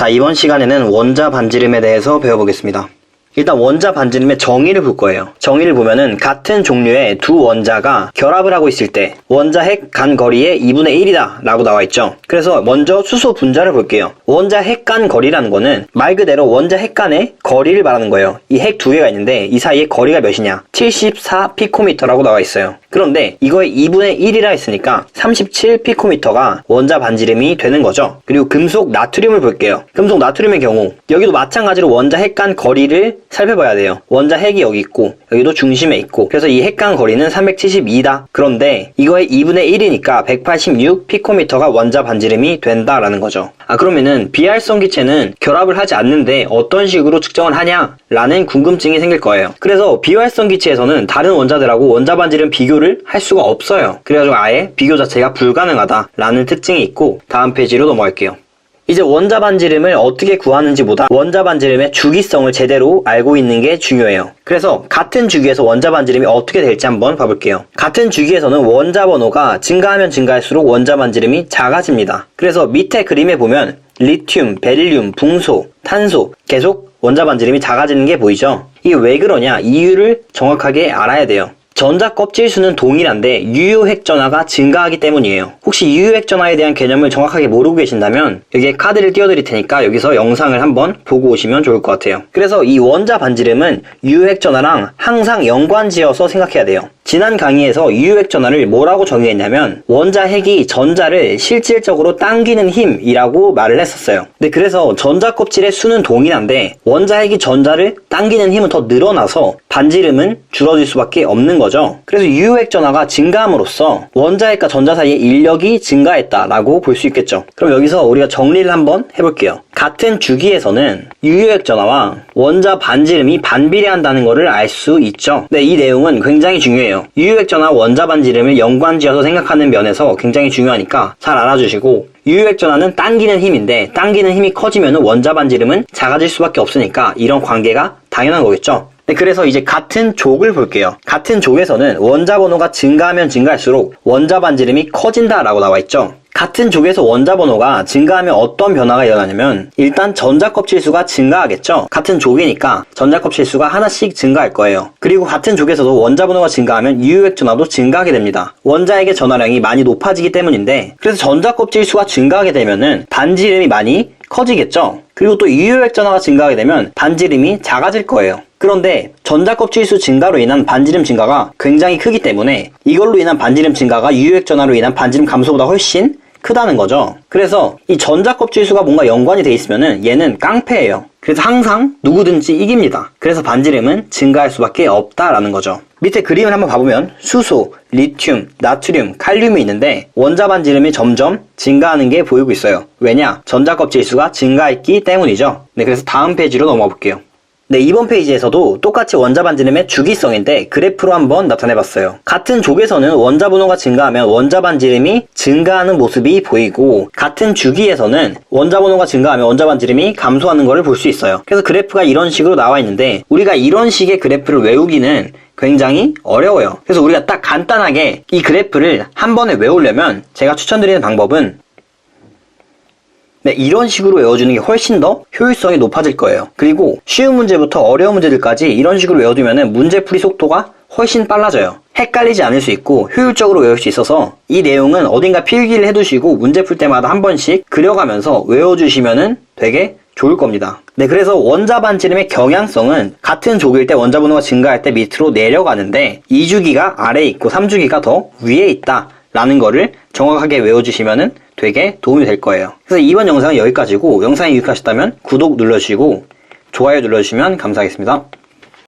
자, 이번 시간에는 원자 반지름에 대해서 배워보겠습니다. 일단 원자 반지름의 정의를 볼 거예요. 정의를 보면은 같은 종류의 두 원자가 결합을 하고 있을 때 원자 핵 간 거리의 2분의 1이다 라고 나와 있죠. 그래서 먼저 수소 분자를 볼게요. 원자 핵 간 거리라는 거는 말 그대로 원자 핵 간의 거리를 말하는 거예요. 이 핵 두 개가 있는데 이 사이의 거리가 몇이냐? 74 피코미터라고 나와 있어요. 그런데 이거의 2분의 1이라 했으니까 37 피코미터가 원자 반지름이 되는 거죠. 그리고 금속 나트륨을 볼게요. 금속 나트륨의 경우 여기도 마찬가지로 원자 핵 간 거리를 살펴봐야 돼요. 원자 핵이 여기 있고 여기도 중심에 있고 그래서 이 핵간 거리는 372다. 그런데 이거의 2분의 1이니까 186 피코미터가 원자 반지름이 된다라는 거죠. 아 그러면은 비활성 기체는 결합을 하지 않는데 어떤 식으로 측정을 하냐? 라는 궁금증이 생길 거예요. 그래서 비활성 기체에서는 다른 원자들하고 원자 반지름 비교를 할 수가 없어요. 그래가지고 아예 비교 자체가 불가능하다라는 특징이 있고 다음 페이지로 넘어갈게요. 이제 원자 반지름을 어떻게 구하는지보다 원자 반지름의 주기성을 제대로 알고 있는 게 중요해요. 그래서 같은 주기에서 원자 반지름이 어떻게 될지 한번 봐볼게요. 같은 주기에서는 원자 번호가 증가하면 증가할수록 원자 반지름이 작아집니다. 그래서 밑에 그림에 보면 리튬, 베릴륨, 붕소, 탄소 계속 원자 반지름이 작아지는 게 보이죠? 이게 왜 그러냐? 이유를 정확하게 알아야 돼요. 전자 껍질 수는 동일한데 유효핵 전화가 증가하기 때문이에요. 혹시 유효핵 전화에 대한 개념을 정확하게 모르고 계신다면 여기에 카드를 띄워드릴 테니까 여기서 영상을 한번 보고 오시면 좋을 것 같아요. 그래서 이 원자 반지름은 유효핵 전화랑 항상 연관지어서 생각해야 돼요. 지난 강의에서 유효핵 전화를 뭐라고 정의했냐면 원자 핵이 전자를 실질적으로 당기는 힘이라고 말을 했었어요. 근데 그래서 전자 껍질의 수는 동일한데 원자 핵이 전자를 당기는 힘은 더 늘어나서 반지름은 줄어들 수밖에 없는 거죠. 그래서 유효핵 전화가 증가함으로써 원자 핵과 전자 사이의 인력이 증가했다라고 볼 수 있겠죠. 그럼 여기서 우리가 정리를 한번 해볼게요. 같은 주기에서는 유효핵 전화와 원자 반지름이 반비례한다는 것을 알 수 있죠. 네, 이 내용은 굉장히 중요해요. 유효핵 전화 원자 반 지름을 연관지어서 생각하는 면에서 굉장히 중요하니까 잘 알아주시고 유효핵 전화는 당기는 힘인데 당기는 힘이 커지면 원자 반 지름은 작아질 수밖에 없으니까 이런 관계가 당연한 거겠죠. 네, 그래서 이제 같은 족을 볼게요. 같은 족에서는 원자 번호가 증가하면 증가할수록 원자 반지름이 커진다라고 나와 있죠. 같은 족에서 원자 번호가 증가하면 어떤 변화가 일어나냐면 일단 전자 껍질 수가 증가하겠죠. 같은 족이니까 전자 껍질 수가 하나씩 증가할 거예요. 그리고 같은 족에서도 원자 번호가 증가하면 유효핵 전화도 증가하게 됩니다. 원자핵의 전화량이 많이 높아지기 때문인데 그래서 전자 껍질 수가 증가하게 되면은 반지름이 많이 커지겠죠. 그리고 또 유효핵 전화가 증가하게 되면 반지름이 작아질 거예요. 그런데 전자 껍질 수 증가로 인한 반지름 증가가 굉장히 크기 때문에 이걸로 인한 반지름 증가가 유효핵 전화로 인한 반지름 감소보다 훨씬 크다는 거죠. 그래서 이 전자 껍질 수가 뭔가 연관이 돼 있으면은 얘는 깡패예요. 그래서 항상 누구든지 이깁니다. 그래서 반지름은 증가할 수밖에 없다라는 거죠. 밑에 그림을 한번 봐보면 수소, 리튬, 나트륨, 칼륨이 있는데 원자 반지름이 점점 증가하는 게 보이고 있어요. 왜냐? 전자 껍질 수가 증가했기 때문이죠. 네, 그래서 다음 페이지로 넘어가 볼게요. 네, 이번 페이지에서도 똑같이 원자 반 지름의 주기성인데 그래프로 한번 나타내봤어요. 같은 족에서는 원자 번호가 증가하면 원자 반 지름이 증가하는 모습이 보이고 같은 주기에서는 원자 번호가 증가하면 원자 반 지름이 감소하는 것을 볼 수 있어요. 그래서 그래프가 이런 식으로 나와 있는데 우리가 이런 식의 그래프를 외우기는 굉장히 어려워요. 그래서 우리가 딱 간단하게 이 그래프를 한 번에 외우려면 제가 추천드리는 방법은 네, 이런 식으로 외워주는 게 훨씬 더 효율성이 높아질 거예요. 그리고 쉬운 문제부터 어려운 문제들까지 이런 식으로 외워두면 문제풀이 속도가 훨씬 빨라져요. 헷갈리지 않을 수 있고 효율적으로 외울 수 있어서 이 내용은 어딘가 필기를 해두시고 문제 풀 때마다 한 번씩 그려가면서 외워주시면 되게 좋을 겁니다. 네, 그래서 원자 반지름의 경향성은 같은 족일 때 원자 번호가 증가할 때 밑으로 내려가는데 2주기가 아래에 있고 3주기가 더 위에 있다. 라는 거를 정확하게 외워주시면 되게 도움이 될 거예요. 그래서 이번 영상은 여기까지고 영상이 유익하셨다면 구독 눌러주시고 좋아요 눌러주시면 감사하겠습니다.